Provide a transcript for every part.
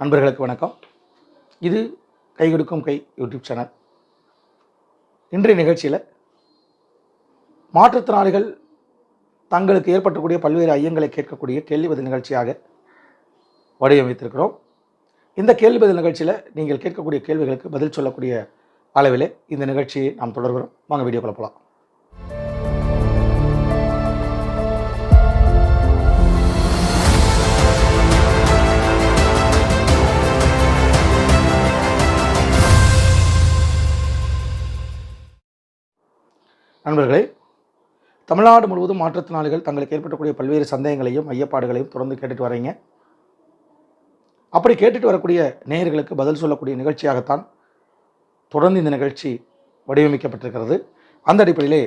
நண்பர்களுக்கு வணக்கம். இது கை கொடுக்கும் கை யூடியூப் சேனல். இன்றைய நிகழ்ச்சியில் மாற்றுத்திறனாளிகள் தங்களுக்கு ஏற்பட்டக்கூடிய பல்வேறு ஐயங்களை கேட்கக்கூடிய கேள்வி பதில் நிகழ்ச்சியாக வடிவமைத்திருக்கிறோம். இந்த கேள்வி பதில் நிகழ்ச்சியில் நீங்கள் கேட்கக்கூடிய கேள்விகளுக்கு பதில் சொல்லக்கூடிய அளவிலே இந்த நிகழ்ச்சியை நாம் தொடர்கிறோம். வாங்க வீடியோக்குள்ள போகலாம் நண்பர்களே தமிழ்நாடு முழுவதும் மாற்றுத்திறனாளிகள் தங்களுக்கு ஏற்பட்டக்கூடிய பல்வேறு சந்தேகங்களையும் ஐயப்பாடுகளையும் தொடர்ந்து கேட்டுட்டு வரீங்க. அப்படி கேட்டுட்டு வரக்கூடிய நேயர்களுக்கு பதில் சொல்லக்கூடிய நிகழ்ச்சியாகத்தான் தொடர்ந்து இந்த நிகழ்ச்சி வடிவமைக்கப்பட்டிருக்கிறது. அந்த அடிப்படையிலே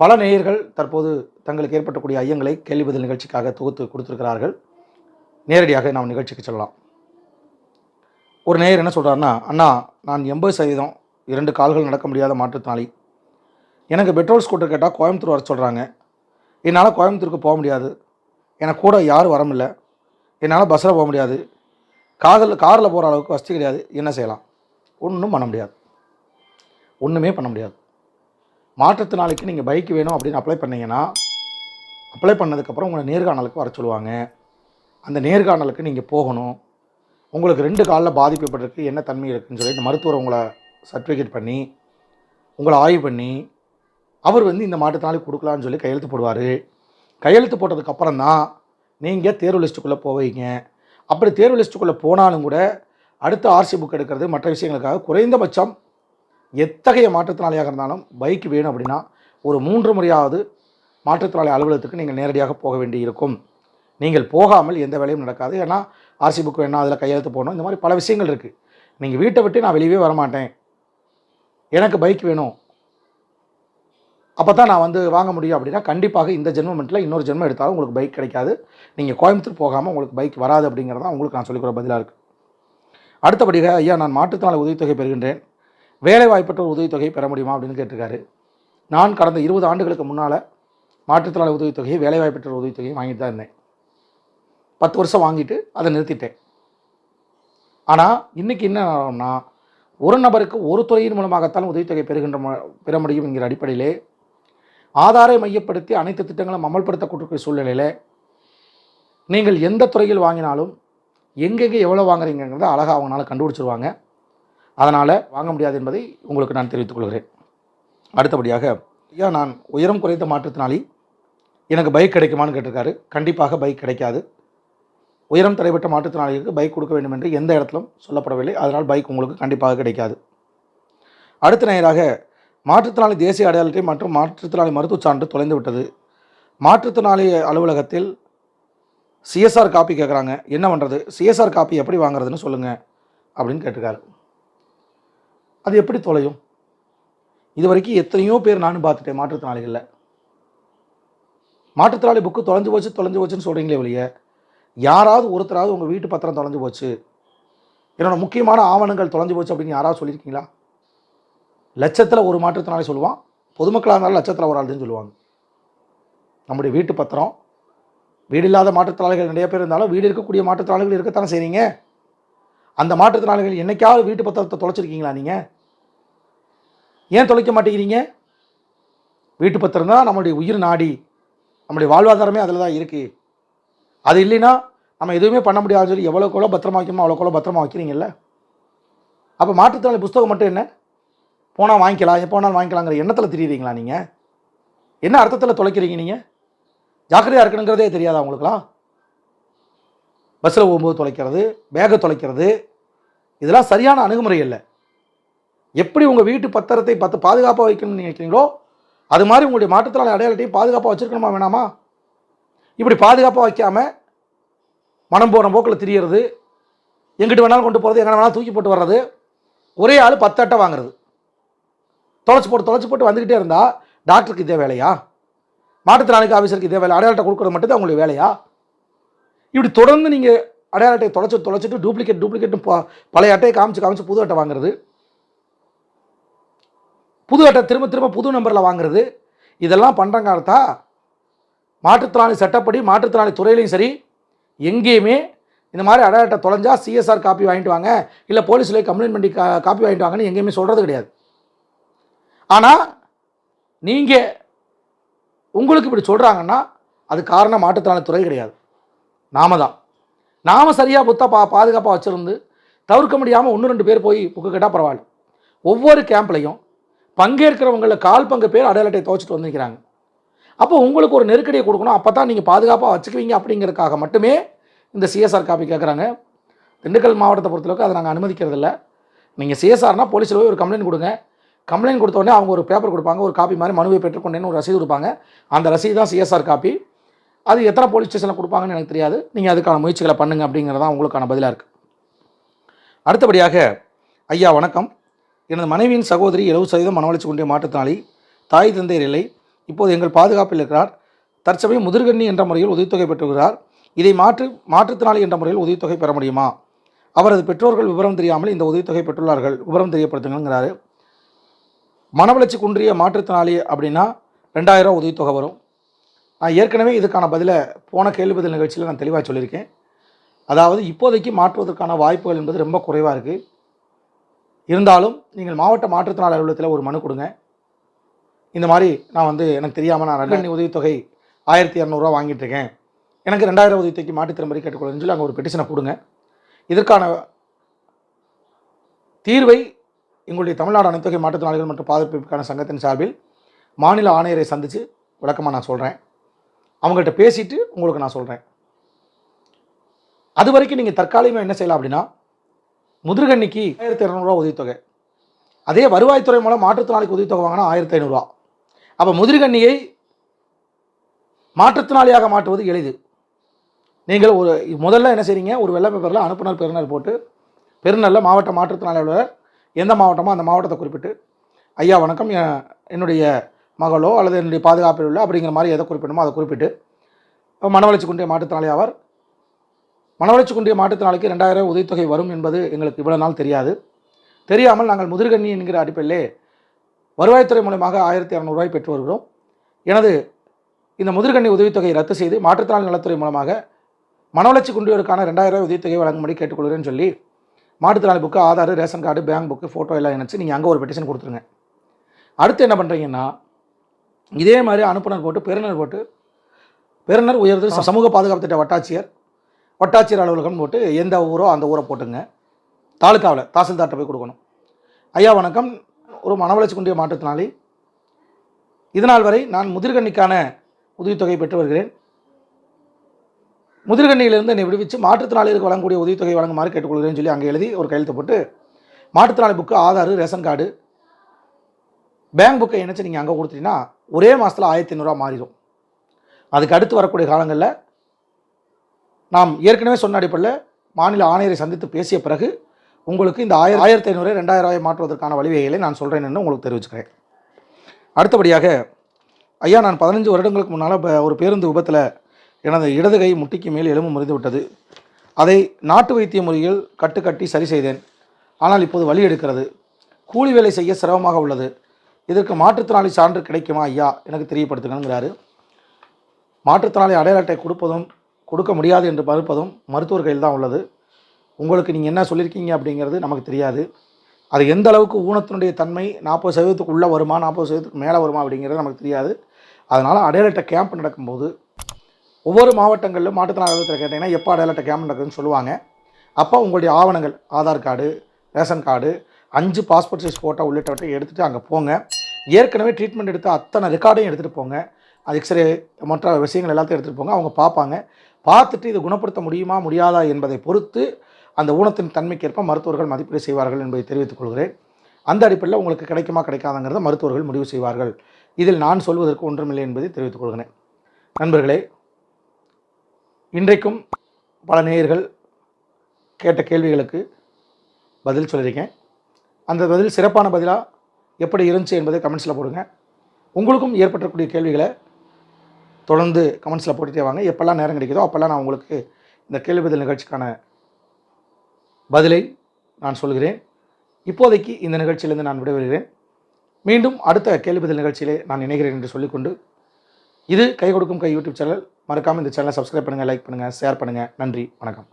பல நேயர்கள் தற்போது தங்களுக்கு ஏற்பட்டக்கூடிய ஐயங்களை கேள்வி பதில் நிகழ்ச்சிக்காக தொகுத்து கொடுத்துருக்கிறார்கள். நேரடியாக நாம் நிகழ்ச்சிக்கு செல்லலாம். ஒரு நேயர் என்ன சொல்கிறாருன்னா அண்ணா நான் எண்பது சதவீதம் இரண்டு கால்கள் நடக்க முடியாத மாற்றுத்திறனாளி. எனக்கு பெட்ரோல் ஸ்கூட்டர் கேட்டால் கோயம்புத்தூர் வர சொல்கிறாங்க என்னால் கோயம்புத்தூருக்கு போக முடியாது. எனக்கு கூட யாரும் வரமில்லை. என்னால் பஸ்ஸில் போக முடியாது. காதில் காரில் போகிற அளவுக்கு வசதி கிடையாது. என்ன செய்யலாம்? ஒன்றும் பண்ண முடியாது. ஒன்றுமே பண்ண முடியாது. மாற்றுத்திறனாளிக்கு நீங்கள் பைக் வேணும் அப்படின்னு அப்ளை பண்ணிங்கன்னா அப்ளை பண்ணதுக்கப்புறம் உங்களை நேர்காணலுக்கு வர சொல்லுவாங்க. அந்த நேர்காணலுக்கு நீங்கள் போகணும். உங்களுக்கு ரெண்டு காலில் பாதிக்கப்பட்டிருக்கு என்ன தன்மை இருக்குதுன்னு சொல்லி இந்த மருத்துவர் உங்களை சர்டிஃபிகேட் பண்ணி உங்களை ஆய்வு பண்ணி அவர் வந்து இந்த மாற்றுத்திறனாளி கொடுக்கலான்னு சொல்லி கையெழுத்து போடுவார். கையெழுத்து போட்டதுக்கப்புறம் தான் நீங்கள் தேர்வு லிஸ்ட்டுக்குள்ளே போவீங்க. அப்படி தேர்வு லிஸ்ட்டுக்குள்ளே போனாலும் கூட அடுத்த ஆர்சி புக் எடுக்கிறது மற்ற விஷயங்களுக்காக குறைந்தபட்சம் எத்தகைய மாற்றுத்திறனாளியாக இருந்தாலும் பைக் வேணும் அப்படின்னா ஒரு மூன்று முறையாவது மாற்றுத்திறனாளி அலுவலகத்துக்கு நீங்கள் நேரடியாக போக வேண்டி இருக்கும் நீங்கள் போகாமல் எந்த வேலையும் நடக்காது. ஏன்னா ஆர்சி புக் வேணும் அதில் கையெழுத்து போடணும். இந்த மாதிரி பல விஷயங்கள் இருக்குது நீங்கள் வீட்டை விட்டு நான் வெளியவே வரமாட்டேன். எனக்கு பைக் வேணும். அப்போ தான் நான் வந்து வாங்க முடியும் அப்படின்னா கண்டிப்பாக இந்த ஜென்மமெண்ட்டில் இன்னொரு ஜென்மம் எடுத்தாலும் உங்களுக்கு பைக் கிடைக்காது. நீங்கள் கோயம்புத்தூர் போகாமல் உங்களுக்கு பைக் வராது அப்படிங்கிறது தான் உங்களுக்கு நான் சொல்லிக்கிற பதிலாக இருக்குது அடுத்தபடியாக ஐயா நான் மாற்றுத்திறனாளி உதவித்தொகை பெறுகின்றேன். வேலை வாய்ப்பற்ற உதவித்தொகை பெற முடியுமா? அப்படின்னு கேட்டிருக்காரு. நான் கடந்த இருபது ஆண்டுகளுக்கு முன்னால் மாற்றுத்திறனாளி உதவித்தொகையை வேலை வாய்ப்பற்ற உதவித்தொகையை வாங்கிட்டு தான் இருந்தேன். பத்து வருஷம் வாங்கிட்டு அதை நிறுத்திட்டேன். ஆனால் இன்றைக்கி என்ன ஆகும்னா ஒரு நபருக்கு ஒரு துறையின் மூலமாகத்தான் உதவித்தொகை பெறுகின்ற பெற முடியும் என்கிற அடிப்படையிலே ஆதாரை மையப்படுத்தி அனைத்து திட்டங்களும் அமல்படுத்தக்கூடிய சூழ்நிலையில் நீங்கள் எந்த துறையில் வாங்கினாலும் எங்கெங்கே எவ்வளோ வாங்குறீங்கிறத அழகாக அவங்களால கண்டுபிடிச்சிருவாங்க. அதனால் வாங்க முடியாது என்பதை உங்களுக்கு நான் தெரிவித்துக் கொள்கிறேன். அடுத்தபடியாக ஐயா நான் உயரம் குறைந்த மாற்றத்தினாலே எனக்கு பைக் கிடைக்குமான்னு கேட்டிருக்காரு. கண்டிப்பாக பைக் கிடைக்காது. உயரம் தடைப்பட்ட மாற்றுத்திறனாளிகளுக்கு பைக் கொடுக்க வேண்டும் என்று எந்த இடத்திலும் சொல்லப்படவில்லை. அதனால் பைக் உங்களுக்கு கண்டிப்பாக கிடைக்காது. அடுத்த நேராக மாற்றுத்திறனாளி தேசிய அடையாள அட்டை மற்றும் மாற்றுத்திறனாளி மருத்துவச் சான்று தொலைந்து விட்டது மாற்றுத்திறனாளி அலுவலகத்தில் சிஎஸ்ஆர் காப்பி கேட்குறாங்க என்ன பண்ணுறது சிஎஸ்ஆர் காப்பி எப்படி வாங்குறதுன்னு சொல்லுங்கள் அப்படின்னு கேட்டிருக்காரு. அது எப்படி தொலையும்? இது வரைக்கும் எத்தனையோ பேர் நானும் பார்த்துட்டேன் மாற்றுத்திறனாளிகளில். மாற்றுத்திறனாளி புக்கு தொலைஞ்சு போச்சு தொலைஞ்சு போச்சுன்னு சொல்கிறீங்களே ஒழிய யாராவது ஒருத்தராவது உங்கள் வீட்டு பத்திரம் தொலைஞ்சு போச்சு. என்னோடய முக்கியமான ஆவணங்கள் தொலைஞ்சு போச்சு அப்படின்னு யாராவது சொல்லியிருக்கீங்களா? லட்சத்தில் ஒரு மாற்றுத்திறனாளி சொல்லுவான். பொதுமக்களாக இருந்தாலும் லட்சத்தில் ஒரு ஆள்னு சொல்லுவாங்க. நம்முடைய வீட்டு பத்திரம் வீடு இல்லாத மாற்றுத்திறனாளிகள் நிறைய பேர் இருந்தாலும் வீடு இருக்கக்கூடிய மாற்றுத்திறனாளிகள் இருக்கத்தானே செய்றீங்க? அந்த மாற்றுத்திறனாளிகள் என்னைக்காவது வீட்டு பத்திரத்தை தொலைச்சிருக்கீங்களா நீங்கள் ஏன் தொலைக்க மாட்டேங்கிறீங்க? வீட்டு பத்திரம் தான் நம்மளுடைய உயிர் நாடி நம்முடைய வாழ்வாதாரமே அதில் தான் இருக்குது அது இல்லைன்னா நம்ம எதுவுமே பண்ண முடியாதுன்னு சொல்லி எவ்வளோக்கு எவ்வளோ பத்திரமா வைக்கணுமோ அவ்வளோக்கு எவ்வளோ பத்திரமா வைக்கிறீங்கல்ல? அப்போ மாற்றுத்திறனாளி புஸ்தகம் மட்டும் என்ன? போனால் வாங்கிக்கலாம் எப்போ வேணாலும் வாங்கிக்கலாங்கிற எண்ணத்தில் தெரியுறீங்களா நீங்கள் என்ன அர்த்தத்தில் தொலைக்கிறீங்க நீங்கள் ஜாக்கிரதையாக இருக்கணுங்கிறதே தெரியாதா உங்களுக்குலாம் பஸ்ஸில் போகும்போது தொலைக்கிறது பேகை தொலைக்கிறது இதெல்லாம் சரியான அணுகுமுறை இல்லை எப்படி உங்கள் வீட்டு பத்திரத்தை பத்து பாதுகாப்பாக வைக்கணும்னு நினைக்கிறீங்களோ அது மாதிரி உங்களுடைய மாற்றுத்திறனாளி அடையாளத்தையும் பாதுகாப்பாக வச்சுருக்கணுமா வேணாமா? இப்படி பாதுகாப்பாக வைக்காமல் மனம் போன போக்கில் திரியறது எங்கிட்டு வேணாலும் கொண்டு போகிறது எங்கே வேணாலும் தூக்கி போட்டு வர்றது ஒரே ஆள் பத்து அட்டை வாங்குறது. தொலைச்சி போட்டு தொலைச்சி போட்டு வந்துக்கிட்டே இருந்தால் டாக்டருக்கு இதே வேலையா? மாற்றுத்திறனாளிக்கு ஆஃபீஸருக்கு இதே வேலை. அடையாள அட்டை கொடுக்குறது மட்டும்தான் உங்களுடைய வேலையா? இப்படி தொடர்ந்து நீங்கள் அடையாள அட்டையை தொலைச்சி தொலைச்சிட்டு டூப்ளிகேட் டூப்ளிகேட் பழைய அட்டையை காமிச்சு காமிச்சு புது அட்டை வாங்குறது. புது அட்டை திரும்ப திரும்ப புது நம்பரில் வாங்குறது. இதெல்லாம் பண்ணுறங்க அர்த்தா மாற்றுத்திறனாளி சட்டப்படி மாற்றுத்திறனாளி துறையிலையும் சரி எங்கேயுமே இந்த மாதிரி அடையாளத்தை தொலைஞ்சா சிஎஸ்ஆர் காப்பி வாங்கிட்டு வாங்க. இல்லை போலீஸில் கம்ப்ளைண்ட் பண்ணி கா காப்பி வாங்கிட்டு வாங்கன்னு எங்கேயுமே சொல்கிறது கிடையாது. ஆனால் நீங்கள் உங்களுக்கு இப்படி சொல்கிறாங்கன்னா அது காரணம் மாற்றுத்திறனாளித்துறை கிடையாது. நாம தான். நாம் சரியாக புத்தா பா பாதுகாப்பாக வச்சுருந்து தவிர்க்க முடியாமல் ஒன்று ரெண்டு பேர் போய் புக்கு கேட்டால் பரவாயில்ல. ஒவ்வொரு கேம்ப்லையும் பங்கேற்கிறவங்களில் கால் பங்கு பேர் அடையாள துவைச்சிட்டு துவச்சிட்டு வந்திருக்கிறாங்க. அப்போ உங்களுக்கு ஒரு நெருக்கடியை கொடுக்கணும். அப்போ தான் நீங்கள் பாதுகாப்பாக வச்சுக்குவீங்க அப்படிங்கிறதுக்காக மட்டுமே இந்த சிஎஸ்ஆர் காப்பி கேட்குறாங்க திண்டுக்கல் மாவட்டத்தை பொறுத்தளவுக்கு அதை நாங்கள் அனுமதிக்கிறதில்ல. நீங்கள் சிஎஸ்ஆர்னால் போலீஸில் போய் ஒரு கம்ப்ளைண்ட் கொடுங்க. கம்ப்ளைண்ட் கொடுத்தோடனே அவங்க ஒரு பேப்பர் கொடுப்பாங்க ஒரு காப்பி மாதிரி மனுவை பெற்றுக்கொண்டேன்னு ஒரு ரசீது கொடுப்பாங்க. அந்த ரசீது தான் சிஎஸ்ஆர் காப்பி அது எத்தனை போலீஸ் ஸ்டேஷனில் கொடுப்பாங்கன்னு எனக்கு தெரியாது. நீங்கள் அதுக்கான முயற்சிகளை பண்ணுங்க அப்படிங்கிறதான் உங்களுக்கான பதிலாக இருக்குது அடுத்தபடியாக ஐயா வணக்கம். எனது மனைவியின் சகோதரி எழுபது சதவீதம் மனவளர்ச்சி கொண்டிய மாற்றுத்திறனாளி தாய் தந்தையர் இல்லை. இப்போது எங்கள் பாதுகாப்பில் இருக்கிறார். தற்சமயம் முதிர்கண்ணி என்ற முறையில் உதவித்தொகை பெற்றுகிறார் இதை மாற்று மாற்றுத்திறனாளி என்ற முறையில் உதவித்தொகை பெற முடியுமா? அவரது பெற்றோர்கள் விவரம் தெரியாமல் இந்த உதவித்தொகை பெற்றுள்ளார்கள். விவரம் தெரியப்படுத்துங்கிறாரு மனவளர்ச்சி குன்றிய மாற்றுத்திறனாளி அப்படின்னா ரெண்டாயிரம் ரூபா உதவித்தொகை வரும். நான் ஏற்கனவே இதுக்கான பதிலை போன கேள்வி பதில் நிகழ்ச்சியில் நான் தெளிவாக சொல்லியிருக்கேன். அதாவது இப்போதைக்கு மாற்றுவதற்கான வாய்ப்புகள் என்பது ரொம்ப குறைவாக இருக்குது இருந்தாலும் நீங்கள் மாவட்ட மாற்றுத்திறனாளி அலுவலகத்தில் ஒரு மனு கொடுங்க. இந்த மாதிரி நான் வந்து எனக்கு தெரியாமல் நான் ரெண்டு உதவித்தொகை ஆயிரத்தி இரநூறுவா வாங்கிட்டு இருக்கேன். எனக்கு ரெண்டாயிரம் உதவித்தொகைக்கு மாற்றுத்திறம்படி கேட்டுக்கொள்ளுன்னு சொல்லி அங்கே ஒரு பெட்டிஷனை கொடுங்க. இதற்கான தீர்வை எங்களுடைய தமிழ்நாடு அனைத்தொகை மாற்றுத்திறனாளிகள் மற்றும் பாதுகாப்பிற்கான சங்கத்தின் சார்பில் மாநில ஆணையரை சந்தித்து விளக்கமாக நான் சொல்கிறேன் அவங்கள்ட்ட பேசிட்டு உங்களுக்கு நான் சொல்கிறேன் அது வரைக்கும் நீங்கள் தற்காலிகமாக என்ன செய்யலாம் அப்படின்னா முதுகண்ணிக்கு ஆயிரத்தி இரநூறுவா உதவித்தொகை. அதே வருவாய்த்துறை மூலம் மாற்றுத்திறனாளிக்கு உதவித்தொகை வாங்கினா ஆயிரத்தி ஐநூறுரூவா அப்போ முதிர்கண்ணியை மாற்றுத்திறனாளியாக மாற்றுவது எளிது. நீங்கள் ஒரு முதல்ல என்ன செய்கிறீங்க ஒரு வெள்ளை பேப்பரில் அனுப்புனர் பெறுநர் போட்டு பெறுநரில் மாவட்ட மாற்றுத்திறனாளி அலுவலர் எந்த மாவட்டமோ அந்த மாவட்டத்தை குறிப்பிட்டு ஐயா வணக்கம். என்னுடைய மகளோ அல்லது என்னுடைய பாதுகாப்பில் உள்ள அப்படிங்கிற மாதிரி எதை குறிப்பிடணுமோ அதை குறிப்பிட்டு மனவளர்ச்சி குன்றிய மாற்றுத்திறனாளி ஆவார். மனவளர்ச்சி குன்றிய மாற்றுத்திறனாளிக்கு ரெண்டாயிரம் உதவித்தொகை வரும் என்பது எங்களுக்கு இவ்வளவு நாள் தெரியாது. தெரியாமல் நாங்கள் முதிர்கண்ணி என்கிற அடிப்படையிலே வருவாய்த்துறை மூலமாக ஆயிரத்தி இரநூறுவாய் பெற்று வருகிறோம். எனது இந்த முதிர்கண்ணி உதவித்தொகையை ரத்து செய்து மாற்றுத்திறனாளி நலத்துறை மூலமாக மனவளர்ச்சி குன்றியோருக்கான ரெண்டாயிரம் ரூபாய் உதவித்தொகை வழங்கும்படி கேட்டுக்கொள்கிறேன்னு சொல்லி மாற்றுத்திறனாளி book Aadhaar ration card bank book photo எல்லாம் இணைச்சு நீங்கள் அங்கே ஒரு பெட்டிஷன் கொடுத்துருங்க. அடுத்து என்ன பண்ணுறீங்கன்னா இதே மாதிரி அனுப்புனர் போட்டு பெறுநர் போட்டு பெறுநர் உயர்ந்து ச- சமூக பாதுகாப்பு திட்ட வட்டாட்சியர் வட்டாட்சியர் அலுவலகம் போட்டு எந்த ஊரோ அந்த ஊரை போட்டுங்க. தாலுக்காவில் தாசில்தார்ட்ட போய் கொடுக்கணும். ஐயா வணக்கம். ஒரு மனவளர்ச்சி குன்றிய மாற்றுத்திறனாளி. இதனால் வரை நான் முதிர்கண்ணிக்கான உதவித்தொகை பெற்று வருகிறேன். முதிர்கண்ணியிலிருந்து என்னை விடுவிச்சு மாற்றுத்திறனாளிகளுக்கு வழங்கக்கூடிய உதவித்தொகை வழங்குமாறு கேட்டுக்கொள்கிறேன்னு சொல்லி அங்கே எழுதி ஒரு கையெழுத்து போட்டு மாற்றுத்திறனாளி book Aadhaar ration card bank புக்கை இணைச்சு நீங்கள் அங்கே கொடுத்தீங்கன்னா ஒரே மாதத்தில் ஆயிரத்தி ஐநூறுரூவா மாறிடும். அதுக்கு அடுத்து வரக்கூடிய காலங்களில் நாம் ஏற்கனவே சொன்ன அடிப்படையில் மாநில ஆணையரை சந்தித்து பேசிய பிறகு உங்களுக்கு இந்த ஆயிரம் ஆயிரத்தி ஐநூறு ரெண்டாயிரம் ரூபாய் மாற்றுவதற்கான வழிவகைகளை நான் சொல்கிறேன்னு உங்களுக்கு தெரிவிச்சுக்கிறேன். அடுத்தபடியாக ஐயா நான் பதினஞ்சு வருடங்களுக்கு முன்னால் ஒரு பேருந்து விபத்தில் எனது இடது கை முட்டிக்கு மேல் எலும்பு முறிந்து விட்டது. அதை நாட்டு வைத்திய முறையில் கட்டுக்கட்டி சரி செய்தேன். ஆனால் இப்போது வழி எடுக்கிறது. கூலி வேலை செய்ய சிரமமாக உள்ளது. இதற்கு மாற்றுத்திறனாளி சான்று கிடைக்குமா ஐயா? எனக்கு தெரியப்படுத்துங்கிறாரு மாற்றுத்திறனாளி அடையாள அட்டை கொடுப்பதும் கொடுக்க முடியாது என்று மறுப்பதும் மருத்துவர் கையில் தான் உள்ளது. உங்களுக்கு நீங்கள் என்ன சொல்லியிருக்கீங்க அப்படிங்கிறது நமக்கு தெரியாது. அது எந்த அளவுக்கு ஊனத்தினுடைய தன்மை நாற்பது சதவீதத்துக்கு உள்ளே வருமா நாற்பது சதவீதத்துக்கு மேலே வருமா அப்படிங்கிறது நமக்கு தெரியாது. அதனால் அடையாள அட்டை கேம்ப் நடக்கும்போது ஒவ்வொரு மாவட்டங்களிலும் மாற்றுத்திறனாளி அலுவலகத்தில் கேட்டிங்கன்னா எப்போ அடையாள கேம்ப் நடக்குதுன்னு சொல்லுவாங்க. அப்போ உங்களுடைய ஆவணங்கள் ஆதார் கார்டு ரேஷன் கார்டு அஞ்சு பாஸ்போர்ட் சைஸ் ஃபோட்டோ உள்ளிட்டவற்றை எடுத்துகிட்டு அங்கே போங்க. ஏற்கனவே ட்ரீட்மெண்ட் எடுத்த அத்தனை ரெக்கார்டையும் எடுத்துகிட்டு போங்க. அது எக்ஸ்ரே மற்ற விஷயங்கள் எல்லாத்தையும் எடுத்துகிட்டு போங்க. அவங்க பார்ப்பாங்க. பார்த்துட்டு இது குணப்படுத்த முடியுமா முடியாதா என்பதை பொறுத்து அந்த ஊனத்தின் தன்மைக்கேற்ப மருத்துவர்கள் மதிப்பீடு செய்வார்கள் என்பதை தெரிவித்துக் கொள்கிறேன். அந்த அடிப்படையில் உங்களுக்கு கிடைக்குமா கிடைக்காதங்கிறத மருத்துவர்கள் முடிவு செய்வார்கள். இதில் நான் சொல்வதற்கு ஒன்றுமில்லை என்பதை தெரிவித்துக் கொள்கிறேன். நண்பர்களே இன்றைக்கும் பல நேயர்கள் கேட்ட கேள்விகளுக்கு பதில் சொல்லியிருக்கேன். அந்த பதில் சிறப்பான பதிலாக எப்படி இருந்துச்சு என்பதை கமெண்ட்ஸில் போடுங்க. உங்களுக்கும் ஏற்பட்டக்கூடிய கேள்விகளை தொடர்ந்து கமெண்ட்ஸில் போட்டுட்டே வாங்க. எப்போல்லாம் நேரம் கிடைக்குதோ அப்போல்லாம் நான் உங்களுக்கு இந்த கேள்வி பதில் நிகழ்ச்சிக்கான பதிலை நான் சொல்கிறேன். இப்போதைக்கு இந்த நிகழ்ச்சியிலிருந்து நான் விடைபெறுகிறேன். மீண்டும் அடுத்த கேள்வி பதில் நிகழ்ச்சியிலே நான் இணைகிறேன் என்று சொல்லிக்கொண்டு இது கை கொடுக்கும் கை யூடியூப் சேனல் மறக்காமல் இந்த சேனலை சப்ஸ்கிரைப் பண்ணுங்கள் லைக் பண்ணுங்கள் ஷேர் பண்ணுங்கள் நன்றி வணக்கம்.